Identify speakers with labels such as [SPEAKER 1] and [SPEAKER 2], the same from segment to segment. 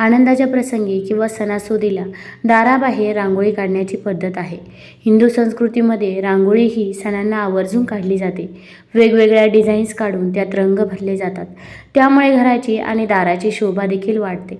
[SPEAKER 1] आनंदाच्या प्रसंगी किंवा सणासुदीला दाराबाहेर रांगोळी काढण्याची पद्धत आहे. हिंदू संस्कृतीमध्ये रांगोळी ही सणांना आवर्जून काढली जाते. वेगवेगळ्या डिझाईन्स काढून त्यात रंग भरले जातात. त्यामुळे घराची आणि दाराची शोभा देखील वाढते.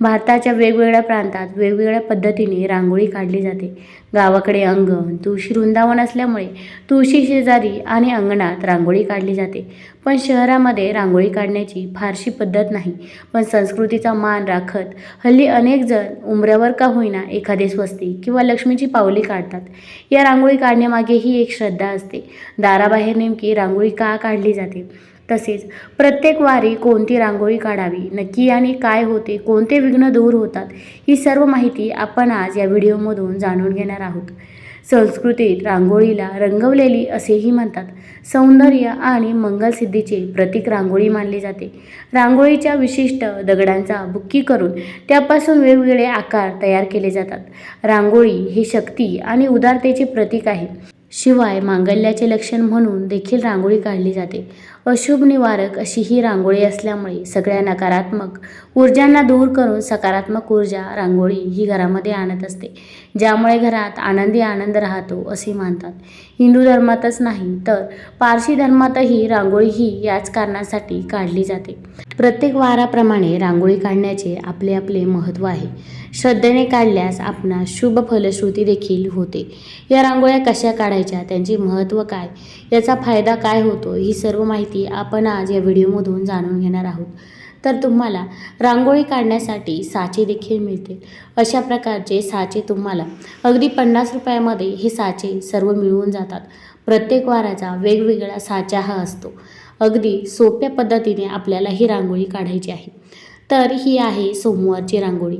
[SPEAKER 1] भारताच्या वेगवेगळ्या प्रांतात वेगवेगळ्या पद्धतीने रांगोळी काढली जाते. गावाकडे अंगण तुळशी वृंदावन असल्यामुळे तुळशी शेजारी आणि अंगणात रांगोळी काढली जाते. पण शहरामध्ये रांगोळी काढण्याची फारशी पद्धत नाही. पण संस्कृतीचा मान राखत हल्ली अनेक जण उंबऱ्यावर का होईना एखादे स्वस्ती किंवा लक्ष्मीची पावली काढतात. या रांगोळी काढण्यामागेही एक श्रद्धा असते. दाराबाहेर नेमकी रांगोळी का काढली जाते? तसेच प्रत्येक वारी कोणती रांगोळी काढावी? नक्की आणि काय होते? कोणते विघ्न दूर होतात? ही सर्व माहिती आपण आज या व्हिडिओमधून जाणून घेणार आहोत. संस्कृतीत रांगोळीला रंगवलेली असेही म्हणतात. सौंदर्य आणि मंगलसिद्धीचे प्रतीक रांगोळी मानली जाते. रांगोळीच्या विशिष्ट दगडांचा बुक्की करून त्यापासून वेगवेगळे आकार तयार केले जातात. रांगोळी ही शक्ती आणि उदारतेचे प्रतीक आहे. शिवाय मांगल्याचे लक्षण म्हणून देखील रांगोळी काढली जाते. अशुभ निवारक अशी ही रांगोळी असल्यामुळे सगळ्या नकारात्मक ऊर्जांना दूर करून सकारात्मक ऊर्जा रांगोळी ही घरामध्ये आणत असते ज्यामुळे घरात आनंदी आनंद राहतो असे मानतात. हिंदू धर्मातच नाही तर पारशी धर्मातही रांगोळी ही याच कारणासाठी काढली जाते. प्रत्येक वाराप्रमाणे रांगोळी काढण्याचे आपले आपले महत्त्व आहे. श्रद्धेने काढल्यास आपणास शुभ फलश्रुती देखील होते. या रांगोळ्या कशा काढायच्या त्यांचे महत्त्व काय याचा फायदा काय होतो ही सर्व माहिती आपण आज या व्हिडिओमधून जाणून घेणार आहोत. तर तुम्हाला रांगोळी काढण्यासाठी साचे देखील मिळतील. अशा प्रकारचे साचे तुम्हाला अगदी पन्नास रुपयामध्ये हे साचे सर्व मिळून जातात. प्रत्येक वाराचा वेगवेगळा साचा हा असतो. अगदी सोप्या पद्धतीने आपल्याला ही रांगोळी काढायची आहे. तर ही आहे सोमवारची रांगोळी.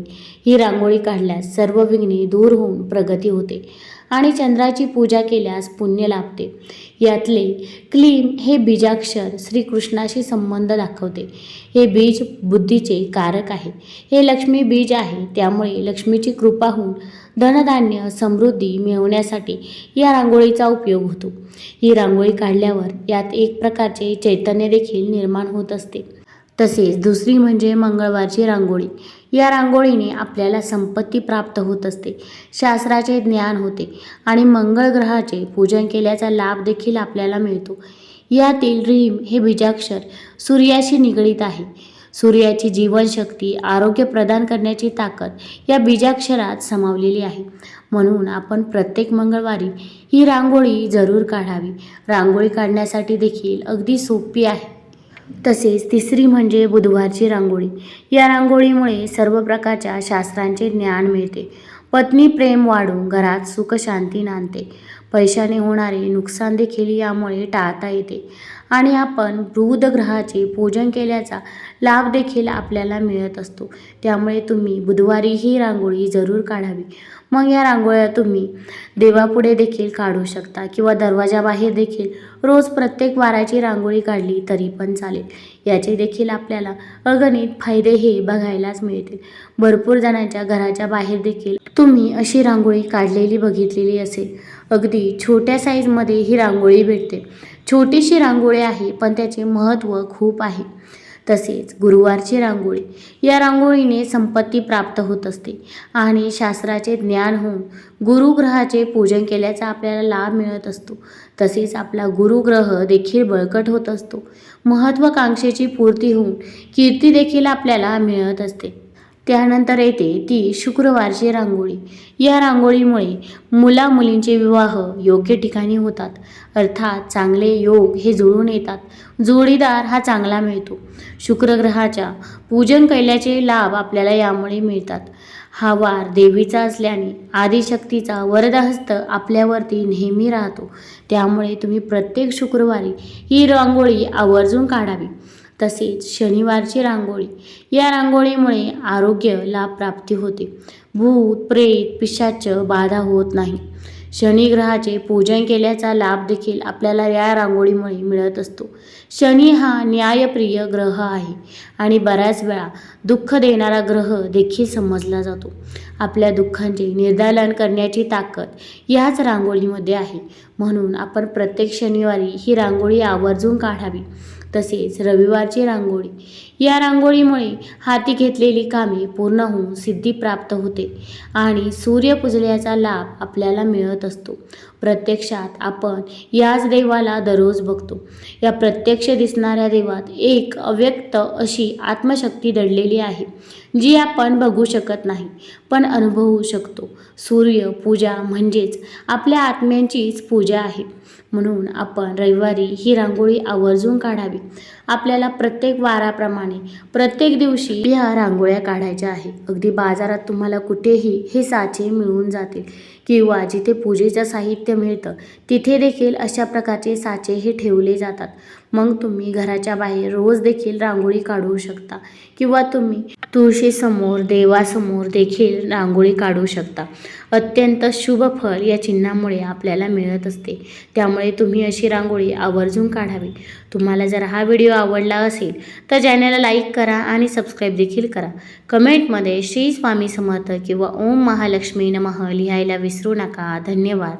[SPEAKER 1] ही रांगोळी काढल्यास सर्व विघ्ने दूर होऊन प्रगती होते. आणि चंद्राची पूजा केल्यास पुण्य लाभते. यातले क्लीम हे बीजाक्षर श्रीकृष्णाशी संबंध दाखवते. हे बीज बुद्धीचे कारक आहे. हे लक्ष्मी बीज आहे. त्यामुळे लक्ष्मीची कृपा होऊन धनधान्य समृद्धी मिळवण्यासाठी या रांगोळीचा उपयोग होतो. ही रांगोळी काढल्यावर यात एक प्रकारचे चैतन्य देखील निर्माण होत असते. तसेच दुसरी म्हणजे मंगळवारची रांगोळी. या रांगोळीने आपल्याला संपत्ती प्राप्त होत असते. शास्त्राचे ज्ञान होते आणि मंगळ ग्रहाचे पूजन केल्याचा लाभ देखील आपल्याला मिळतो. यातील रीम हे बीजाक्षर सूर्याशी निगडीत आहे. सूर्याची जीवनशक्ती आरोग्य प्रदान करण्याची ताकद या बीजाक्षरात समावलेली आहे. म्हणून आपण प्रत्येक मंगळवारी ही रांगोळी जरूर काढावी. रांगोळी काढण्यासाठी देखील अगदी सोपी आहे. तसेच तिसरी म्हणजे बुधवारची रांगोळी. या रांगोळीमुळे सर्व प्रकारच्या शास्त्रांचे ज्ञान मिळते. पत्नी प्रेम वाढून घरात सुखशांती नांदते. पैशाने होणारे नुकसान देखील यामुळे टाळता येते. आणि आपण वृद्ध ग्रहाचे पूजन केल्याचा लाभ देखील आपल्याला मिळत असतो. त्यामुळे तुम्ही बुधवारी ही रांगोळी जरूर काढावी. मग या रांगोळ्या तुम्ही देवापुढे देखील काढू शकता किंवा दरवाजाबाहेर देखील रोज प्रत्येक वाराची रांगोळी काढली तरी पण चालेल. याचे देखील आपल्याला अगणित फायदे हे बघायलाच मिळतील. भरपूर जणांच्या घराच्या बाहेर देखील तुम्ही अशी रांगोळी काढलेली बघितलेली असेल. अगदी छोट्या साईजमध्ये ही रांगोळी भेटते. छोटीशी रांगोळी आहे पण त्याचे महत्त्व खूप आहे. तसेच गुरुवारची रांगोळी. या रांगोळीने संपत्ती प्राप्त होत असते आणि शास्त्राचे ज्ञान होऊन गुरुग्रहाचे पूजन केल्याचा आपल्याला लाभ मिळत असतो. तसेच आपला गुरुग्रह देखील बळकट होत असतो. महत्त्वाकांक्षेची पूर्ती होऊन कीर्ती देखील आपल्याला मिळत असते. त्यानंतर येते ती शुक्रवारची रांगोळी. या रांगोळीमुळे मुला मुलींचे विवाह योग्य ठिकाणी होतात. अर्थात चांगले योग हे जुळून येतात. जोडीदार हा चांगला मिळतो. शुक्रग्रहाच्या पूजन कैल्याचे लाभ आपल्याला यामुळे मिळतात. हा वार देवीचा असल्याने आदिशक्तीचा वरदहस्त आपल्यावरती नेहमी राहतो. त्यामुळे तुम्ही प्रत्येक शुक्रवारी ही रांगोळी आवर्जून काढावी. तसेच शनिवारची रांगोळी. या रांगोळीमुळे आरोग्य लाभ प्राप्ती होते. भूत प्रेत पिशाच बाधा होत नाही. शनिग्रहाचे पूजन केल्याचा लाभ देखील आपल्याला या रांगोळीमुळे मिळत असतो. शनी हा न्यायप्रिय ग्रह आहे आणि बऱ्याच वेळा दुःख देणारा ग्रह देखील समजला जातो. आपल्या दुःखांचे निर्दालन करण्याची ताकद याच रांगोळीमध्ये आहे. म्हणून आपण प्रत्येक शनिवारी ही रांगोळी आवर्जून काढावी. तसेच रविवारची रांगोळी. या रांगोळीमुळे हाती घेतलेली कामे पूर्ण होऊन सिद्धी प्राप्त होते आणि सूर्यपूजल्याचा लाभ आपल्याला मिळत असतो. प्रत्यक्षात आपण याच देवाला दररोज बघतो. या प्रत्यक्ष दिसणाऱ्या देवात एक अव्यक्त अशी आत्मशक्ती दडलेली आहे. जी आपण बघू शकत नाही पण अनुभवू शकतो. सूर्य पूजा म्हणजेच आपल्या आत्म्यांचीच पूजा आहे. म्हणून आपण रविवारी ही रांगोळी आवर्जून काढावी. आपल्याला प्रत्येक वाराप्रमाणे प्रत्येक दिवशी ह्या रांगोळ्या काढायच्या आहे. अगदी बाजारात तुम्हाला कुठेही हे साचे मिळून जातील किंवा जिथे पूजेचं साहित्य मिळतं तिथे देखील अशा प्रकारचे साचे हे ठेवले जातात. मग तुम्ही घराच्या बाहेर रोज देखील रांगोळी काढू शकता किंवा तुम्ही तुळशीसमोर देवासमोर देखील रांगोळी काढू शकता. अत्यंत शुभ फळ या चिन्हामुळे आपल्याला मिळत असते. त्यामुळे तुम्ही अशी रांगोळी आवर्जून काढावी. तुम्हाला जर हा व्हिडिओ व्हिडिओ आवडला असेल तर चॅनलला लाईक करा आणि सबस्क्राईब देखील करा. कमेंटमध्ये श्री स्वामी समर्थ किंवा ओम महालक्ष्मी नमः लिहायला विसरू नका. धन्यवाद.